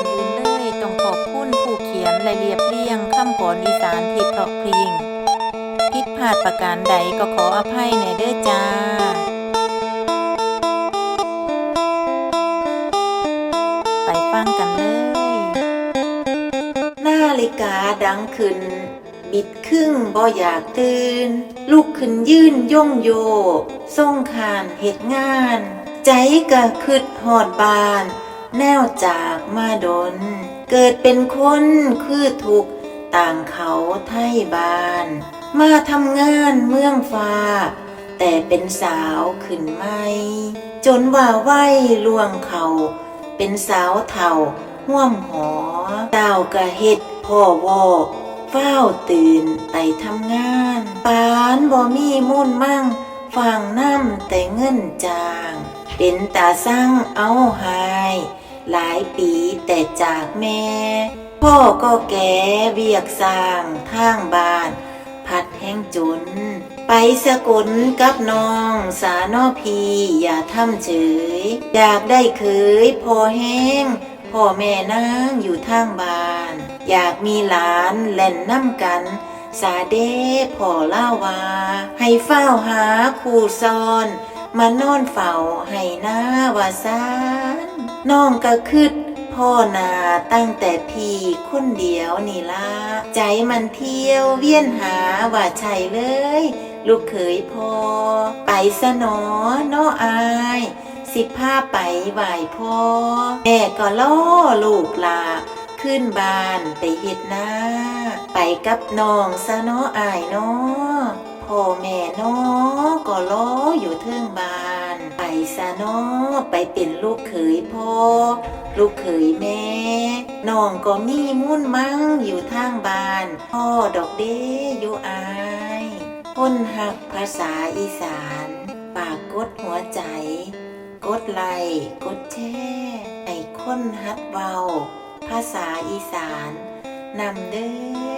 อนอื่นเลยต้องขอบคุณผู้เขียนและเรียบเรียงคำขอนอีสานที่เพราะพริงผิดพลาดประการใดก็ขออภัยในเด้อจ้าไปฟังกันเลย นาฬิกาดังขึ้น บิดครึ่งบ่อยากตื่น ลุกขึ้นยืนย่องโยส่งขานเหตุงาน ใจก็คืดหอดบาน แนวจากมาดน เกิดเป็นคนคือถูกต่างเขาไทยบ้าน มาทำงานเมืองฟ้า แต่เป็นสาวขึ้นไม่จนว่าไหวล่วงเขา เป็นสาวเท่าห่วมหอดากะเฮ็ดพ่อวอเฝ้าตื่นไปทำงานปานบ่มีมุ่นมั่งฟังน้ำแต่เงินจาง เป็นตาสร้างเอาหาย หลายปีแต่จากแม่ พ่อก็แก่เวียกสร้างทางบ้าน พัดแห้งจุน ไปสกุลกับน้องสาโนพีอย่าทำเฉย อยากได้เคยพอแห้งพ่อแม่นางอยู่ทางบ้าน อยากมีหลานเล่นน้ำกัน สาเด้พ่อเล่าวาให้เฝ้าหาคู่ซ้อน มานอนเฝ้าให้หน้าว่าสานน้องก็คืดพ่อนาตั้งแต่พี่คนเดียวนี่ละใจมันเที่ยวเวียนหาว่าใช่เลย ลูกเขยพ่อ ไปสนอน้ออาย สิพาไปไหวพ่อ แม่ก็ล่อลูกลาขึ้นบ้านไปเฮ็ดนาไปกับน้องซะนาะอายนาะ พ่อแม่นาะก็รออยู่เทิงบาน ไปซะนาะไปเป็นลูกเขยพ่อ ลูกเขยแม่น้องก็มีมุ่นมั่งอยู่ทางบาน พ่อดอกเด้อยู่อายคนหักภาษาอีสาน ปากกดหัวใจ กดไลกดแชร์ไอ้คนฮัดเว้าภาษาอีสานนำเด้อ